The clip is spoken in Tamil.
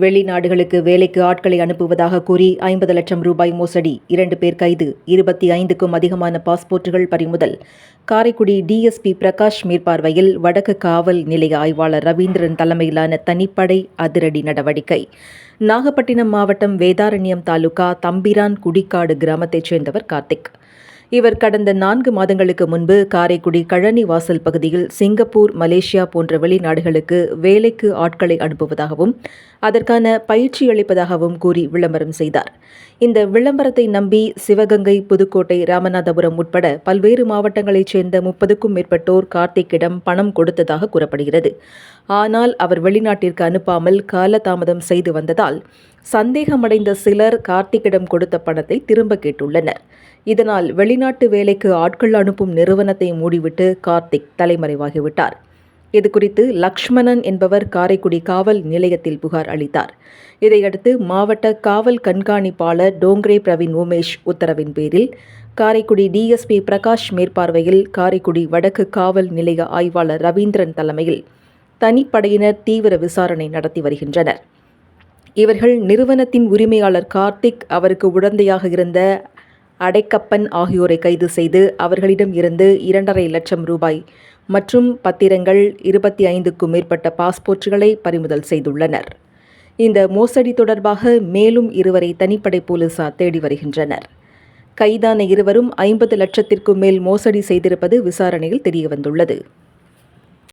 வெளிநாடுகளுக்கு வேலைக்கு ஆட்களை அனுப்புவதாக கூறி ஐம்பது லட்சம் ரூபாய் மோசடி. இரண்டு பேர் கைது. இருபத்தி ஐந்துக்கும் அதிகமான பாஸ்போர்ட்டுகள் பறிமுதல். காரைக்குடி டிஎஸ்பி பிரகாஷ் மேற்பார்வையில் வடக்கு காவல் நிலைய ஆய்வாளர் ரவீந்திரன் தலைமையிலான தனிப்படை அதிரடி நடவடிக்கை. நாகப்பட்டினம் மாவட்டம் வேதாரண்யம் தாலுகா தம்பிரான் குடிக்காடு கிராமத்தைச் சேர்ந்தவர் கார்த்திக். இவர் கடந்த நான்கு மாதங்களுக்கு முன்பு காரைக்குடி கழனி வாசல் பகுதியில் சிங்கப்பூர் மலேசியா போன்ற வெளிநாடுகளுக்கு வேலைக்கு ஆட்களை அனுப்புவதாகவும் அதற்கான பயிற்சி அளிப்பதாகவும் கூறி விளம்பரம் செய்தார். இந்த விளம்பரத்தை நம்பி சிவகங்கை புதுக்கோட்டை ராமநாதபுரம் உட்பட பல்வேறு மாவட்டங்களைச் சேர்ந்த முப்பதுக்கும் மேற்பட்டோர் கார்த்திக்கிடம் பணம் கொடுத்ததாக கூறப்படுகிறது. ஆனால் அவர் வெளிநாட்டிற்கு அனுப்பாமல் காலதாமதம் செய்து வந்ததால் சந்தேகமடைந்த சிலர் கார்த்திக்கிடம் கொடுத்த பணத்தை திரும்ப கேட்டுள்ளனர். இதனால் வெளிநாட்டு வேலைக்கு ஆட்கள் அனுப்பும் நிறுவனத்தை மூடிவிட்டு கார்த்திக் தலைமறைவாகிவிட்டார். இதுகுறித்து லக்ஷ்மணன் என்பவர் காரைக்குடி காவல் நிலையத்தில் புகார் அளித்தார். இதையடுத்து மாவட்ட காவல் கண்காணிப்பாளர் டோங்ரே பிரவீன் உமேஷ் உத்தரவின் பேரில் காரைக்குடி டிஎஸ்பி பிரகாஷ் மேற்பார்வையில் காரைக்குடி வடக்கு காவல் நிலைய ஆய்வாளர் ரவீந்திரன் தலைமையில் தனிப்படையினர் தீவிர விசாரணை நடத்தி வருகின்றனர். இவர்கள் நிறுவனத்தின் உரிமையாளர் கார்த்திக் அவருக்கு உடந்தையாக இருந்த அடைக்கப்பன் ஆகியோரை கைது செய்து அவர்களிடம் இருந்து இரண்டரை லட்சம் ரூபாய் மற்றும் பத்திரங்கள் இருபத்தி ஐந்துக்கும் மேற்பட்ட பாஸ்போர்ட்டுகளை பறிமுதல் செய்துள்ளனர். இந்த மோசடி தொடர்பாக மேலும் இருவரை தனிப்படை போலீசார் தேடி வருகின்றனர். கைதான இருவரும் ஐம்பது லட்சத்திற்கும் மேல் மோசடி செய்திருப்பது விசாரணையில் தெரியவந்துள்ளது.